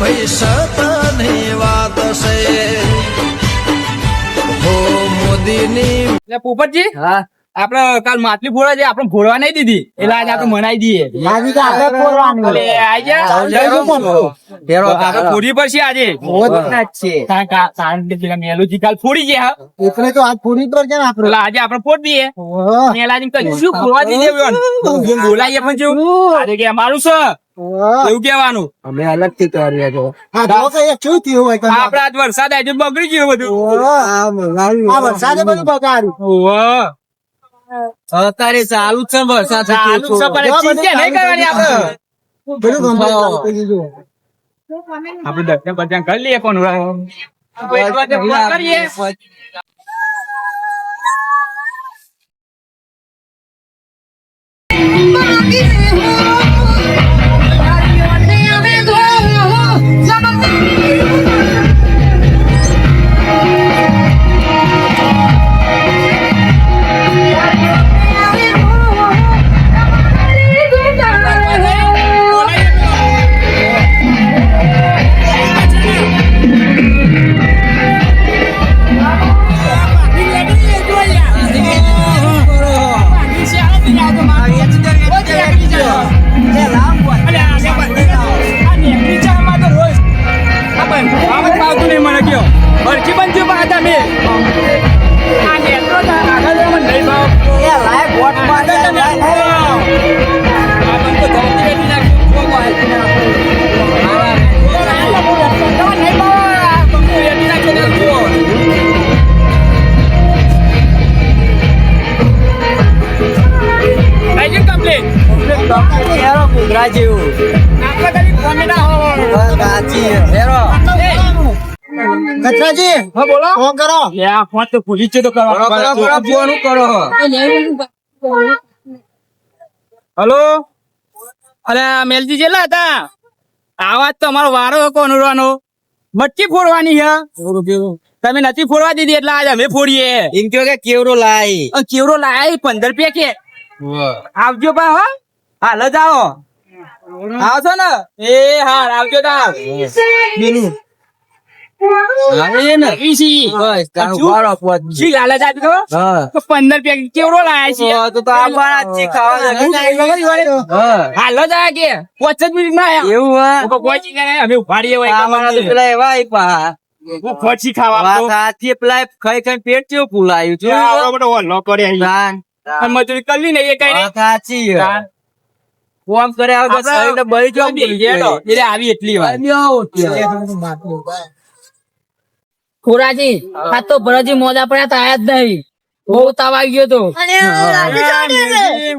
ભાઈ સતની વાત છે. હો મોદીની એટલે પોપટજી હા. આપડે કાલ માટલી ફોડા છે આપણે ફોડવા નહીં દીધી. એટલે આજે આપણે મનાઈ દઈએ. ફોડી પડશે આજે. મેલુજી કાલ ફોડી ગયા એટલે તો આજ ફોડી પર છે ને એટલે આજે આપણે ફોડ દઈએ. મેલાજી કઈ શું ફોડવા દીધી બોલાઈએ પણ જેવું. કે અમારું છે. એવું કેવાનું અમે અલગથી કરીએ છો? આપડે આજ વરસાદ બગડી ગયું બધું. ઓહો, બધું બગાડ્યું. અત્યારે ચાલુ જ છે વરસાદ ચાલુ છે. નહીં કરવાની આપણે. બધું કરી દર્શન કરી લઈએ કોણ આપણે ઘૂઘરા જેવું. ફોન. ભૂલી તો કરો, ફોન કરો. હલો? અરે મેલજી જેલા હતા? આવાજ તો અમારો વારો કોનુરવાનો મટકી ફોડવાની છે. તમે નથી ફોડવા દીધી એટલે આજે અમે ફોડીએ. એમ કહો કે કેવડો લાય. કેવરો લાય? પંદર કે આવજો બા હા. હાલ જ આવો આવશો ને? એ હા આવજો તાર. પંદર પેકેટ કેવડો લાયા છે? હાલ જ કે. પોચ જ મિનિટમાં એવું અમે ઉભાડીએ હોય અમારા તો પેલા એવા ઈ પા ખાવા પેલા ખાઈ ખાઈ પેટ કેવું ફૂલાયું છે. મજૂરી કરવી ને એ કઈ સાચી. ફોન કરે આ આપણે શરીરને બઈ જો બેસી ગયા. એટલે આવી એટલી વાર ખોરાજી આ તો ભરતજી મોજા પડ્યા તા આયા જ નહીં. બહુ તાવ આવી ગયો તો.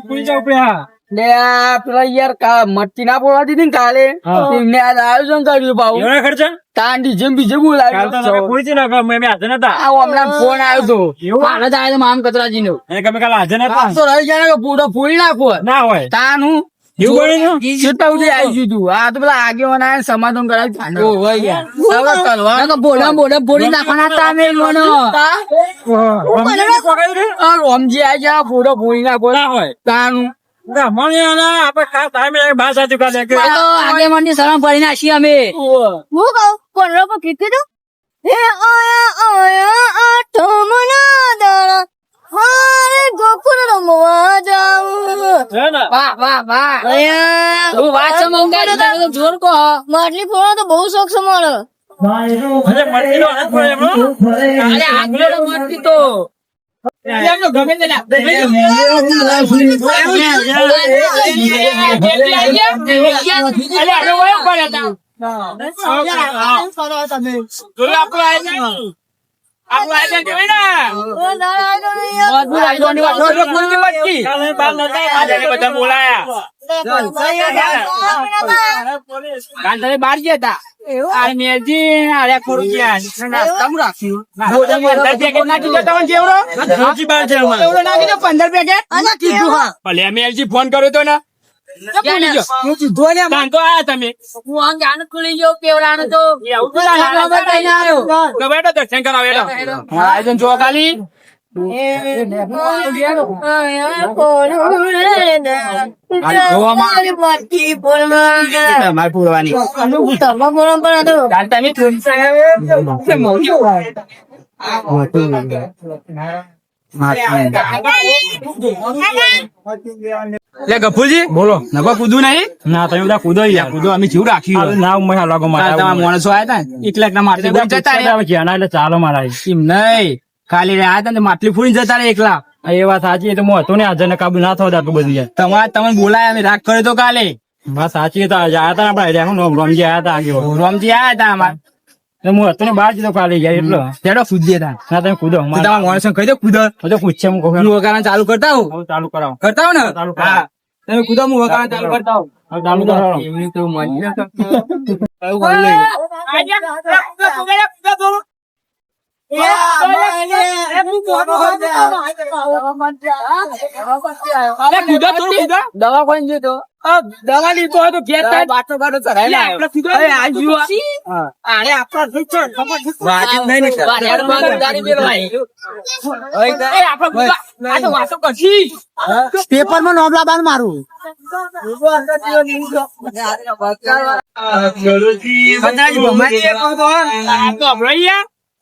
ભૂલી જાઓ પેલા. લે આ પેલા યાર કા મટકી ના પોવા દીધી ને કાલે. એમને આજ આયોજન કર્યું પાછું એવડા ખર્ચા? તાંડી જેમ બીજે બોલાવ્યું હાજર નતા. આ હમણાં ફોન આવ્યો તો. આવ્યો મામ કતરાજી નો અને તમે કાલ હાજર નતા? તો રહી કે પૂરો ફૂલી નાખો ના હોય. તાનું એવું બન્યું? કેટલા સુધી આવી ગયું તું. આ તો પેલા આગેવાન આયા સમાધાન કરાવી ઓ હોય યાર હવે તલવાર નકર બોલા બોલા બોલી નાખવાના હતા અમે આ રોમજી આવી ગયા પૂરો ફૂલી નાખો ના હોય. તાનું. ના, છે ને? વાહ વાહ તું જોર કહો. માટલી ફોડો તો બહુ શોખ છે મારો અરે મટકીનો હાથ પડે એમ, અરે આગળ મળતી તો તો ગમે તે ના. અરે, આનો વયો પડે તા. બાર ગયા તા. આ મેલજી આરે ખોરું ગયા નાસ્તામાં રાખ્યું? પંદર પેકેટ? ફોન કર્યો તો ને. દર્શન કરાવો આયોજન જોવા ખાલી. તમારે તમે એટલે ગફુરજી બોલો. નવા કૂદું નહીં? ના તમે બધા કૂદો યાર. કૂદો અમે જીવ રાખ્યું ના ઉમર લાગો કાલ તમારા માણસો આવ્યા હતા ને? એટલે એકલા માટલી ફોડી જતા રહ્યા ક્યાં એટલે ચાલો મારા એમ નહીં. ખાલી રહ્યા હતા ને માટલી ફોડી જતા રહ્યા એકલા. એ વાત સાચી તો હું હતો ને આજે કાબુ ના થવા આટલું બધું તમારે તમને બોલાયા અમે રાગ કર્યો તો કાલે. વાત સાચી તો આજે આયા હતા આપણે હું આયા હતા રોમજી આવ્યા હતા અમારે. હું હતો ને બહાર જતો કાલે યાર એટલે તેડો કૂદીએ તા ના તમે કૂદો તમારા માણસો કહી દો કૂદો હું તો પૂછશે હું કહું વગાડવાનું ચાલુ કરતા હું ચાલુ કરાવો કરતા હું ને ચાલુ. હા તમે કૂદો હું વગાડવાનું ચાલુ કરતા હું ચાલુ કરાવો એમની તો મજા કયું કરી લઈએ. અરે કૂદો થોડું કૂદો. દવા કોણ જોતો દવા લીધો હોય તો ઘેર? વાત. પેપરમાં નોમ લાવવાનું મારું.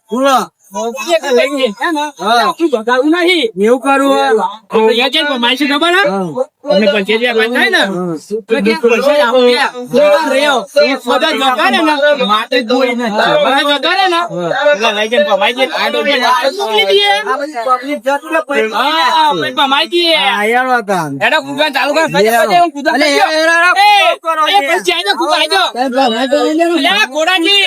હમણાં ભગાવું નહીં. એવું કરવું છે ખબર હે? અને વાત થાય ને, ઘોડાજી.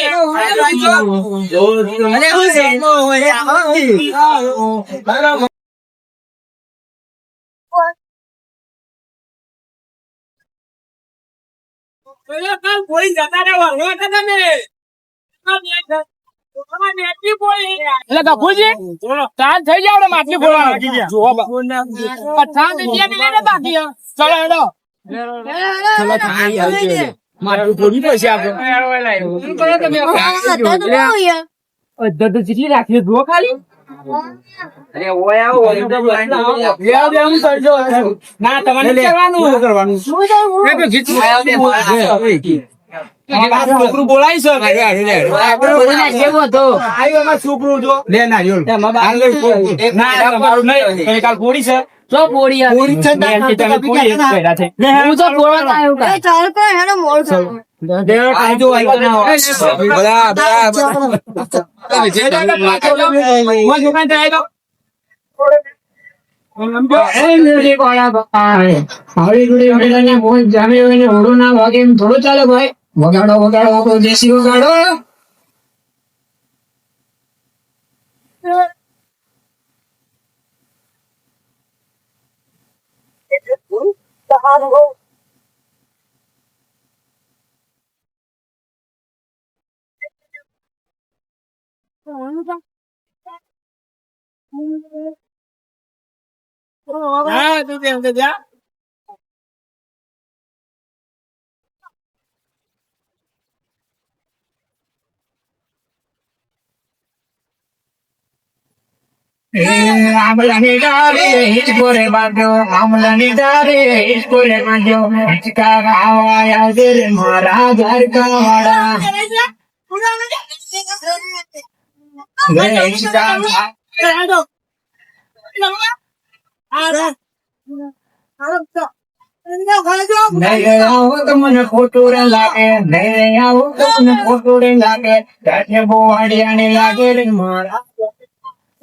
જતા તમે. એટલે ગફુરજી, કાલ થઈ માટલી. અઠાવન રૂપિયા બાકી ચલો હેડો. ચલો થાય, આવજો માટલું ફોડી પડશે આપણે. શું અડધો તો જેટલી રાખી જુઓ ખાલી લેવા દેવાનું કરજો. ના તમારે નથી કરવાનું એ તો ગીત છોકરું બોલાય છે? કેવો હતો. આવ્યો એમાં છોકરું જો. લે ના કાલ ગોળી છે. તો પોળી હતી. મેલથી તમે પોડી એક કર્યા છે હું તો પોળવા આવ્યો એ ચાલ કર હેડો મોડ થયું કાયદો આવ્યો ના હોય. તમે જે દાદા પાછળ જાઓ, મોં જોકાઈને તો? આવ્યો. વગાડો વગાડો દેશી વગાડો. હા તું તેમ તો જા આમલાની ડાળી હિચકોરે બાંધ્યો આમલાની ડાળી હિચકોરે બાંધ્યો હિચકા ખાવા આવજે રે મારા દ્વારકા વાળા રે હિચકા ખા- નહીં આવો તો મને ખોટું રે લાગે નહીં આવો તો મને ખોટું લાગે લાગે મારા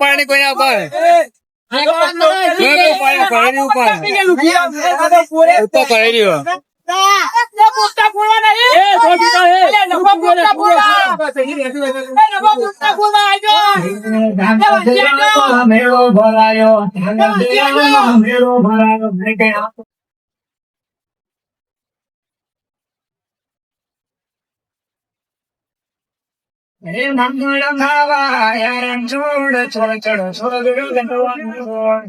પાણી કોઈ ના મેળો ભરાયો મેળો પોસ્ટા ફોડવાના એ એ થોડી તો એ અલે, નફો પોસ્ટા ફોડવા. એ નફો પોસ્ટા ફોડવા આવજો. ધાંગધ્રામાં મેળો ભરાયો ધાંગધ્રામાં મેળો ભરાયો મેં કહ્યું, હે મંગળ ખાવા યાર છોડ છોડ છોડ ગણવાનું છોડ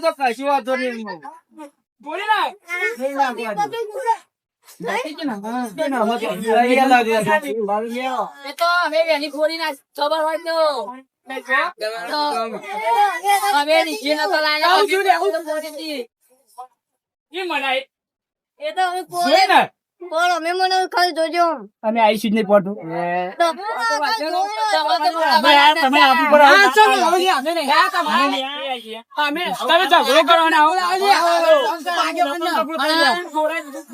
તો કશું વાંધો નહીં બોલી ના ખબર હોય એ તો અમે જોઈ ને? કોણ અમે મને ખાલી જોજો અમે આવીશું જ નહીં. તમારે તમે આપણી પર આવો. હા, તમે અમે તમે ઝઘડો કરવાના આવો.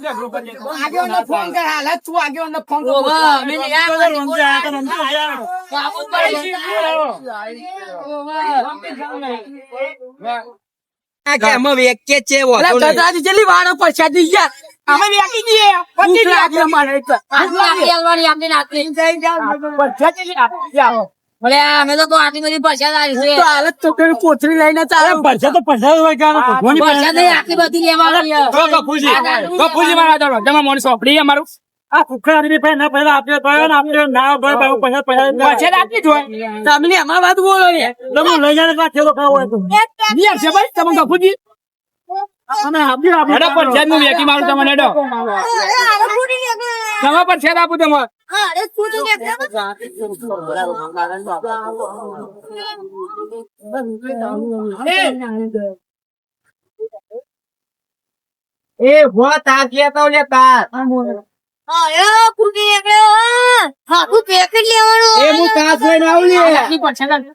ઝઘડો કરી લેતો. ફોન કર. હાલત તું આગેવાનને ફોન કર. ઓવા, મે નહીં આવ્યા. બાપુ પડી આ કેમાં વેચે છે અલા, વાંધો દાદા દાદાજી વાળો પર છાદી યાર અમે વેચી દઈએ. પતી ગયું અમારે તો. આટલી આટલી હાલવાની, આટલી ને આટલી. પ્રસાદી આપી આવો. ભલે આમે તો આટલી બધી પ્રસાદ આવી છે. હાલત તો કોથળી લઈને ચાલે ભરશે તો પૈસા હોય કે પ્રસાદ આટલી બધી લેવાની કપૂજી કપૂજી મારા ચાલો તમે મને સોંપડી અમારું. આ ભૂખા આદમી પાસે ના પૈસા આપ્યો તો ને આપ્યો ના ભાઈ ભાઈ પૈસા પૈસા પૈસા આપી જ હોય. તમે અમાર વાત બોલો ને. તમે લઈ જાય પાછો ખાવ હોય તો. ભાઈ તમે કપૂજી અમે હેડો પર છેદનું વેકી મારું તમને હેડો. તમે પર છેદ આપું તમારે. એ હો તાર કેતો લે તાર. એ હું. તાસ લઈને આવું લે. આવે. ગડા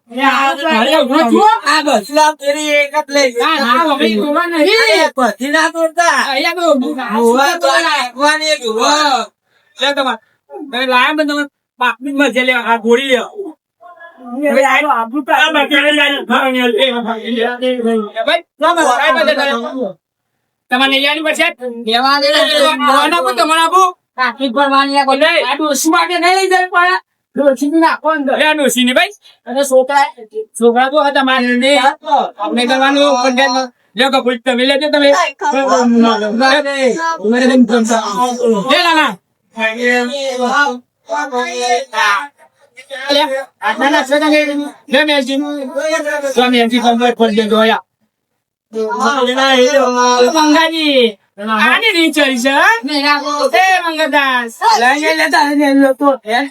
તમારે. લેવાની તમે- તમારે પછી? તમારે આપો. આટલી ભરવાની નહીં લઈ જાય પણ. ડોશીને નાખો અંદર. લે આ ડોશીને ભાઈ. અને છોકરા છોકરા તો હતા મારે નહીં. આપણે કરવાનું પંચાયતમાં. લે કપૂર, તમે લેજો તમે લે લાલા. લે, આટલા નાખશો તમે. લે મેલજી. લે મેલજી, તમે ખોલી દેજો અહીંયા. મંગાજી આની રીત ચડી છે હા? એ મંગળદાસ લઈને લેતા લઈને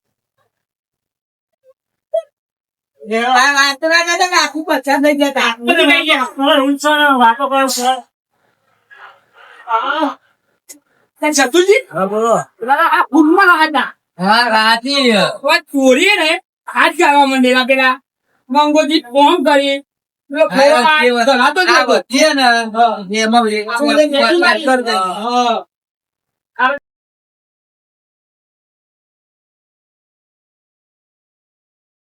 આખું પચાસ થઈ જતા વાતો આ ફૂલમાં હતા હા રાતે. ચોરી ને હાથ ગાવા માંડેલા પેલા. મંગોજી ફોન કરી.